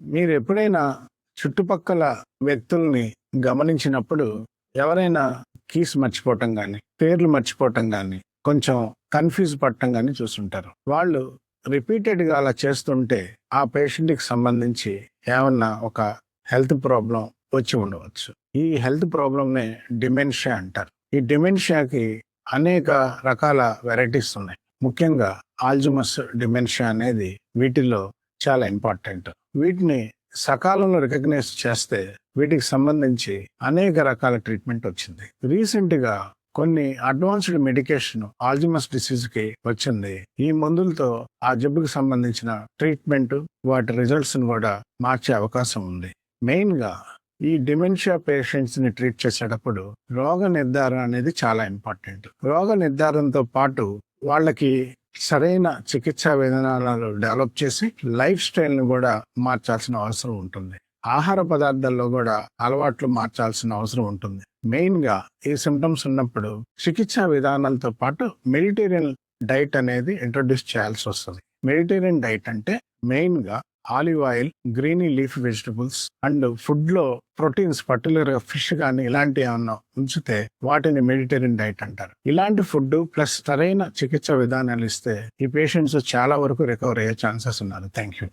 మీరు ఎప్పుడైనా చుట్టుపక్కల వ్యక్తుల్ని గమనించినప్పుడు ఎవరైనా కీస్ మర్చిపోవటం కానీ పేర్లు మర్చిపోవటం కానీ కొంచెం కన్ఫ్యూజ్ పడటం కానీ చూస్తుంటారు వాళ్ళు రిపీటెడ్గా అలా చేస్తుంటే ఆ పేషెంట్కి సంబంధించి ఏమన్నా ఒక హెల్త్ ప్రాబ్లం వచ్చి ఉండవచ్చు. ఈ హెల్త్ ప్రాబ్లంనే డిమెన్షియా అంటారు. ఈ డిమెన్షియాకి అనేక రకాల వెరైటీస్ ఉన్నాయి. ముఖ్యంగా ఆల్జుమస్ డిమెన్షియా అనేది వీటిల్లో చాలా ఇంపార్టెంట్ వీటిని సకాలంలో రికగ్నైజ్ చేస్తే వీటికి సంబంధించి అనేక రకాల ట్రీట్మెంట్ వచ్చింది. రీసెంట్గా కొన్ని అడ్వాన్స్డ్ మెడికేషన్ ఆల్జిమస్ డిసీజ్కి వచ్చింది. ఈ మందులతో ఆ జబ్బుకి సంబంధించిన ట్రీట్మెంట్ వాటి రిజల్ట్స్ కూడా మార్చే అవకాశం ఉంది. మెయిన్గా ఈ డిమెన్షియా పేషెంట్స్ని ట్రీట్ చేసేటప్పుడు రోగ నిర్ధారణ అనేది చాలా ఇంపార్టెంట్ రోగ నిర్ధారణతో పాటు వాళ్ళకి సరైన చికిత్సా విధానాలను డెవలప్ చేసి లైఫ్ స్టైల్ని కూడా మార్చాల్సిన అవసరం ఉంటుంది. ఆహార పదార్థాల్లో కూడా అలవాట్లు మార్చాల్సిన అవసరం ఉంటుంది. మెయిన్గా ఈ సిమ్టమ్స్ ఉన్నప్పుడు చికిత్సా విధానాలతో పాటు మెడిటేరియన్ డైట్ అనేది ఇంట్రొడ్యూస్ చేయాల్సి వస్తుంది. మెడిటేరియన్ డైట్ అంటే మెయిన్గా olive oil greeny leaf vegetables and ఫుడ్లో ప్రోటీన్స్ పర్టికులర్గా ఫిష్ కానీ ఇలాంటి ఏమన్నా ఉంచితే వాటిని మెడిటేరియన్ డైట్ అంటారు. ఇలాంటి ఫుడ్ ప్లస్ సరైన చికిత్స విధానాలు ఇస్తే ఈ పేషెంట్స్ చాలా వరకు రికవర్ అయ్యే ఛాన్సెస్ ఉన్నారు. Thank you